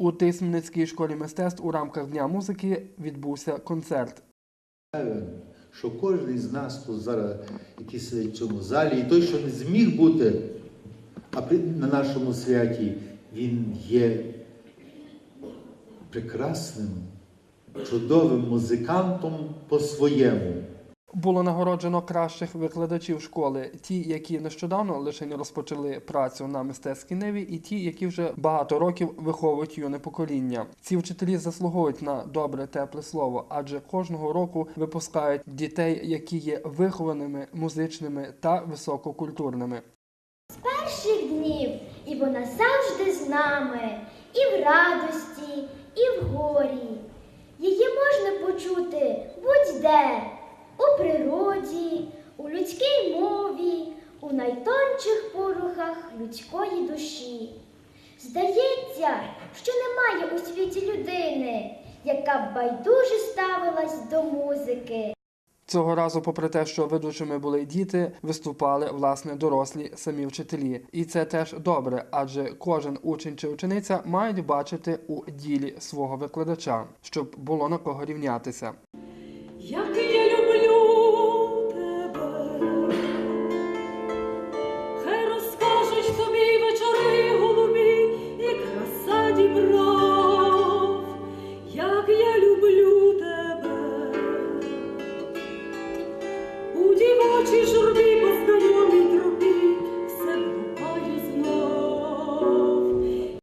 У Тисменницькій школі мистецтв у рамках Дня музики відбувся концерт. Що кожен з нас тут зараз, який сидить в цьому залі, і той, що не зміг бути а на нашому святі, він є прекрасним, чудовим музикантом по-своєму. Було нагороджено кращих викладачів школи, ті, які нещодавно лише розпочали працю на мистецькій ниві, і ті, які вже багато років виховують юне покоління. Ці вчителі заслуговують на добре тепле слово, адже кожного року випускають дітей, які є вихованими, музичними та висококультурними. З перших днів, і вона завжди з нами, і в радості, і в горі. Її можна почути будь-де, у природі, у людській мові, у найтончих порухах людської душі. Здається, що немає у світі людини, яка б байдуже ставилась до музики. Цього разу, попри те, що ведучими були діти, виступали власне дорослі самі вчителі, і це теж добре, адже кожен учень чи учениця мають бачити у ділі свого викладача, щоб було на кого рівнятися. but